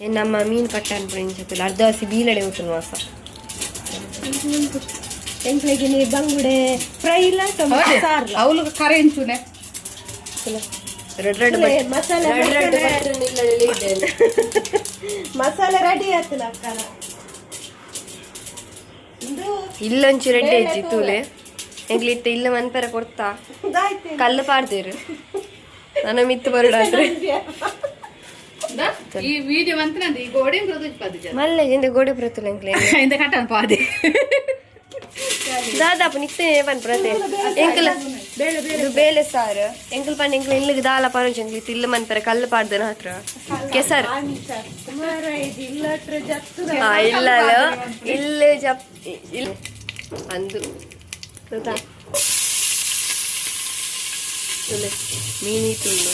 ನಮ್ಮ ಮೀನು ಕಟ್ಟಾನ್ ಫ್ರೆಂಡ್ಸ್ ಅರ್ಧ ಹಸಿ ಬೀಳಡೆ ಉಂಟು ವಾಸ ಎಂಕ್ಲೆಗೆ ನೀ ಬಂಗುಡೆ ಫ್ರೈ ಇಲ್ಲ ಟೊಮೆಟೊ ಅವಳು ಕರೆ ಇಂಚುನೆ ರೆಡ್ ರೆಡ್ ಮಸಾಲೆ ರೆಡ್ ರೆಡ್ ಮಸಾಲೆ ರೆಡಿ ಅಕ್ಕನ ಇಲ್ಲೊಂಚು ರೆಡ್ ಐತಿ ತೂಲೆ ಎಂಗ್ಲಿಟ್ಟು ಇಲ್ಲ ಮನ್ಪೆರ ಕೊಡ್ತಾ ಕಲ್ಲು ಪಾಡ್ದೇರು ನನ್ನ ಮಿತ್ತು ಬರಡಾದ್ರೆ ಈ వీడియో ಅಂತ ఈ ಮಲ್ಲ ಇಂದ ಗೋಡೆ ಪ್ರತುಲ ಎಂಕ್ಲೆ ಇಂದ ಕಟ್ಟನ್ ಪಾದೆ. ದಾದಾಪು ನಿಕ್ತೆ ಪನ್ ಪ್ರತೆ ಎಂಕಲ್ ಇದು ಬೇಳೆ ಸಾರು. ಎಂಕಲ್ ಪನ್ ಎಂಕಲ್ ಇಲ್ಲಿಗೆ ದಾಲ ಪರಂಚ ತಿಲ್ಲ ಮನ್ಪೆರ ಕಲ್ಲು ಪಾಡ್ದನ ಹತ್ರ. ಕೆಸರ್. ಇಲ್ಲ ಇಲ್ಲ. ಜಪ್ ಇಲ್ಲ ಅಂದು. ಮೀನಿ ತುಂಡು.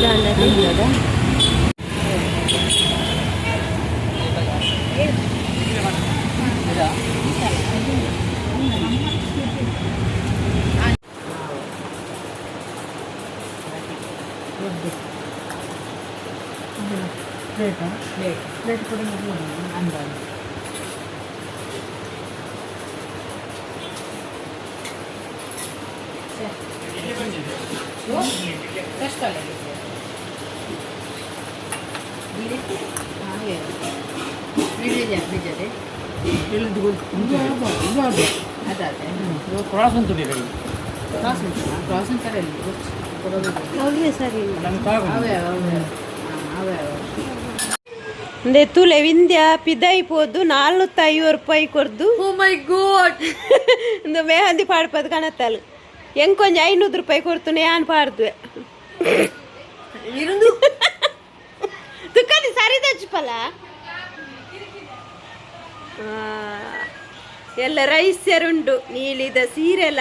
달러를 이어다. 레드 레드 레드 뿌리는 거안 돼. Что ли? ಕ್ರಾಸ್ ಉಂಟು ಕ್ರಾಸ್ ಉಂಟು ಕ್ರಾಸ್ ಅಂತಾರೆ ಅಂದ್ರೆ ತುಲೆ ವಿಂಧ್ಯ ಪಿದೈಪೋದು ನಾಲ್ನೂತ್ತ ಐವತ್ತು ರೂಪಾಯಿ ಕೊರ್ದು ಮೈ ಗೋಡ್ ಒಂದು ಮೆಹಂದಿ ಪಾಡ್ಪದು ಕಣತ್ತಲ್ಲ ಹೆಂಗೆ ಕೊಂಚ ಐನೂರು ರೂಪಾಯಿ ಕೊಡ್ತು ನಾನು ಪಾಡ್ದುವೆ ಇರುದು ತುಕ್ಕದಿ ಸಾರಿ ದಚ್ಚಪಲ್ಲ ಎಲ್ಲ ರೈಸ್ ಉಂಟು ನೀಲಿದ ಸೀರೆಲ?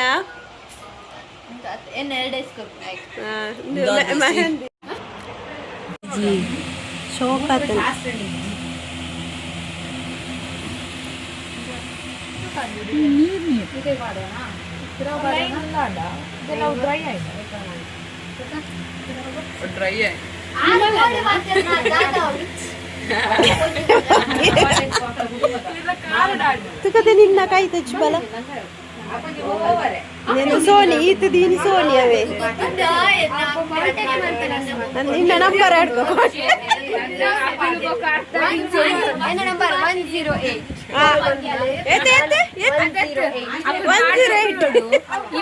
ಶೋಕಾತ ಡ್ರೈ ಆಯ್ತು. ನಿನ್ನ ಕೈ ತಚ್ಚಬಲ ನೀನು ಸೋನಿ ಈತ ದೀನಿ ಸೋನಿ ಅವೇ ನಾನು ನಿನ್ನ ನಂಬರ್ ಆಡ್ಕೊ ಆ, ಎತ್ತೆ, ಎತ್ತೆ, ಎತ್ತೆ. One zero eight. ಈ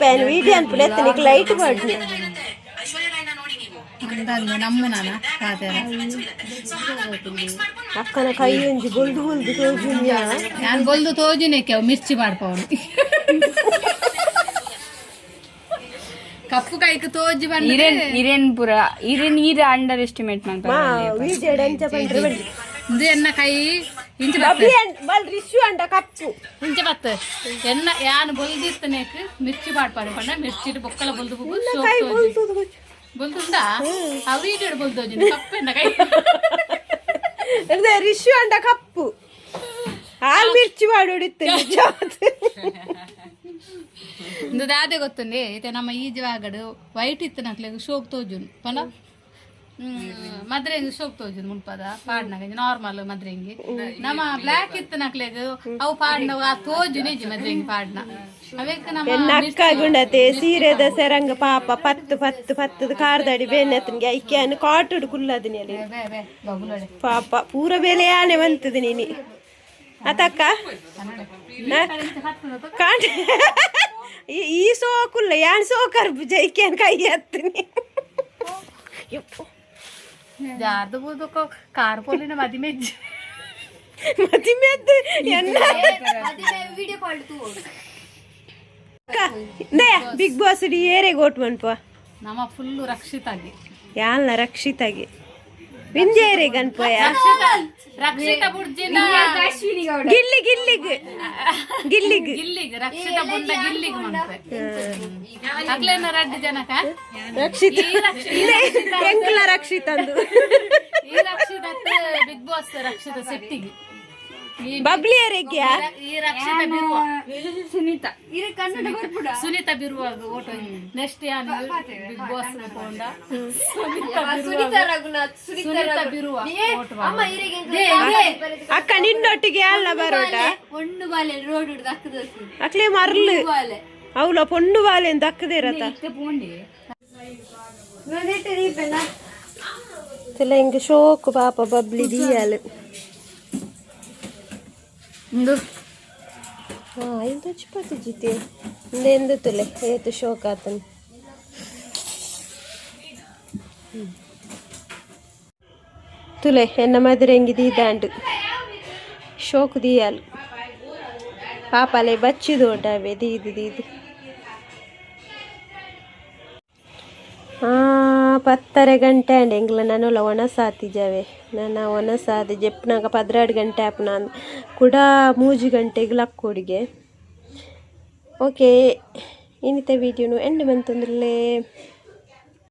ಪೆನ್ ವಿಡಿಯೋ ಅನ್ಪುಲೆ ಎತ್ತನಿಗೆ ಲೈಟ್ ಮಾಡಿ ನಮ್ಮ ನಾನ? ಪಾತೆರ ಅಕ್ಕನ ಕೈ ಒಂಜಿ ಬೊಲ್ದು ಬೊಲ್ದು ನಾನು ಬೊಲ್ದು ತೋಜಿನೇಕೆ ಮಿರ್ಚಿ ಮಾಡ್ಪವನು ಕಪ್ಪು ಕೈക്ക് ತೋಜಿ ಬಂದ್ರೆ ಇರೇನ್ ಇರೇನ್ ಪುರ ಇರೇನ್ ಈರ ಅಂಡರ್ ಎಸ್ಟಿಮೇಟ್ ಮಾಡ್ತಾರೆ ವಿಡಿಯೋ ಡೆಂಚ ಇದು ಎನ್ನ ಕೈ? ಅಭಿಯನ್ ಬಲ್ ಅಂಡ ಕಪ್ಪು ಇಂಚ ಬತ್ತ. ಎನ್ನ ಯಾನ್ ಬೊಲ್ದಿತ್ತನೇಕ್ ಮಿರ್ಚಿ ಮಾಡ್ಪಾಡು ಪಂಡ. ಮಿರ್ಚಿ ಬೊಕ್ಕಲ ಬೊಲ್ದು ಬುಗು ಕೈ ಸೋಪ್ ಬೊಲ್ದು ಬೊಲ್ದುಂಡಾ ಆ ವೀಡಿಯೋ ಬೊಲ್ದೋಜಿ ಕಪ್ಪೆನ್ನ ಕೈ ರಿಶ್ಯೂ ಅಂಡ ಕಪ್ಪು. ಹಾಲು ಮಿರ್ಚಿ ಮಾಡಿ ಹೊಡಿತೀನಿ ಇಂದು ದಾದೆ ಗೊತ್ತುಂಡಿ ಐತೆ ನಮ್ಮ ಈಜವಾಗಡು ವೈಟ್ ಇತ್ತು ನಕ್ಲೆ ಶೋಕ್ ತೋಜುನ್. ಪಂಡ? ಮದ್ರೆಂಗಿ ಶೋಕ್ ತೋಜು ಮುನ್ಪದ ಪಾಡ್ನಾಗ. ನಾರ್ಮಲ್ ಮದ್ರೆಂಗಿ. ನಮ್ಮ ಬ್ಲಾಕ್ ಇತ್ತು ನಕ್ಲೆಗ್ ಅವು ಪಾಡ್ನ ಆ ತೋಜು ನಿಜ ಮದ್ರೆಂಗಿ ಪಾಡ್ನ. ಅವಕ್ಕೆ ನಮ್ಮ ನಕ್ಕ ಗುಂಡತೆ ಸೀರೆದ ಸೆರಂಗ ಪಾಪ ಪತ್ತು ಪತ್ತು ಪತ್ತದ ಕಾರ್ದಾಡಿ ಬೆನ್ನತ್ತನಿಗೆ ಐಕ್ಯಾನು ಕಾಟುಡು ಕುಲ್ಲದಿನಿ ಅಲ್ಲಿ. ಪಾಪ ಪೂರ ಬೆಲೆ ಆನೆ ಬಂತದ ನೀನಿ. ಅತಕ್ಕ ಈ- ಸೋಕುಲ್ಲ ಯಾನ್ ಸೋಕರ್ ಜೈಕ್ಯಾನ್ ಕೈ ಹತ್ತಿನಿ ಬೂದಕ್ಕೋ ಕಾರ್ ಪೋಲಿನ ಮದಿಮೆಜ್ಜಿ ಮತಿ ಮದಿಮೆ ತೂ ಬಿಗ್ ಬಾಸ್ ಏರೆ ಗೋಟ್ ಮನ್ಪ ನಮ್ಮ ಫುಲ್ ರಕ್ಷಿತಾಗಿ. ಯಾಲ್ನ ರಕ್ಷಿತಾಗಿ? ವಿಂಜೇರೆ ಗಣಪಯ್ಯ ರಕ್ಷಿತ ಬುಡ್ಜಿನ ಗಿಲ್ಲಿ ಗಿಲ್ಲಿಗ್ ಗಿಲ್ಲಿಗ್. ಗಿಲ್ಲಿಗ್. ರಕ್ಷಿತ ಬುಡ್ಡ ಗಿಲ್ಲಿಗ್ ಅಕ್ಲೇನ ರಡ್ಡು ಜನಕ? ರಕ್ಷಿತ. ಎಂಕ್ಲ ರಕ್ಷಿತಂದು. ಈ ರಕ್ಷಿತ ಬಿಗ್ ಬಾಸ್ ರಕ್ಷಿತ ಸೆಟ್ಟಿಗೆ. ಈ ಬಬ್ಲಿಯರಿಗೆ ಈ ರಕ್ಷಿತ ಬಿರುವ. ಸುನೀತಾ. ಸುನೀತಾ ಬಿರುವ ಓಟು. ನೆಕ್ಸ್ಟ್ ಯಾನು? ಬಿಗ್ ಬಾಸ್ ಪೋಂಡ ಸುನೀತಾ ರಘುನಾಥ್ ಸುನೀತಾ ಬಿರುವ ಅಕ್ಕ ನಿನ್ನೊಟ್ಟಿಗೆ ಅಲ್ಲ ಬರೋಟ ಒಂದು ಬಾಲೆ ರೋಡ್ ಹಿಡ್ದು ಹಾಕದ ಅಕ್ಲೇ ಮರ್ಲು. ಅವಳ ಪೊಂಡು ಬಾಲೆ ಅಂತ ಅಕ್ಕದೇ ಇರತ್ತ ಇಲ್ಲ ಹಿಂಗೆ ಶೋಕು ಪಾಪ ಬಬ್ಲಿ ದಿಯಾಲು ಹಾ ಇದು ಚಿಪ್ಪತ್ತು ಜಿತಿ ಇಂದೆಂದು ತುಲೆ ಏತು ಶೋಕ್ ಆತನು ತುಲೆ ಎನ್ನ ಮದುವೆ ಹೆಂಗಿದೆ ದಾಂಡು ಶೋಕ್ ದಿಯಾಲು ಪಾಪಲೆ ಬಚ್ಚಿದು ಉಂಟಾವೆ ದೀದು ಪತ್ತರ ಗಂಟೆ ಎಂಗ್ಲ ನಾನು ಒಣ ಸಾತಿಜಾವೆ ನನ್ನ ಒಣ ಸಾದಿ ಜೆಪ್ನಾಗ ಪದ್ರಾಡು ಗಂಟೆ ಆಪ್ ನಾನು ಕೂಡ ಮೂಜಿ ಗಂಟೆಗೆ ಲಕ್ಕೋಡಿಗೆ ಓಕೆ, ಇನ್ನಿತ ವೀಡಿಯೋನು ಎಂಡ್ ಬಂತಂದ್ರಲ್ಲೇ.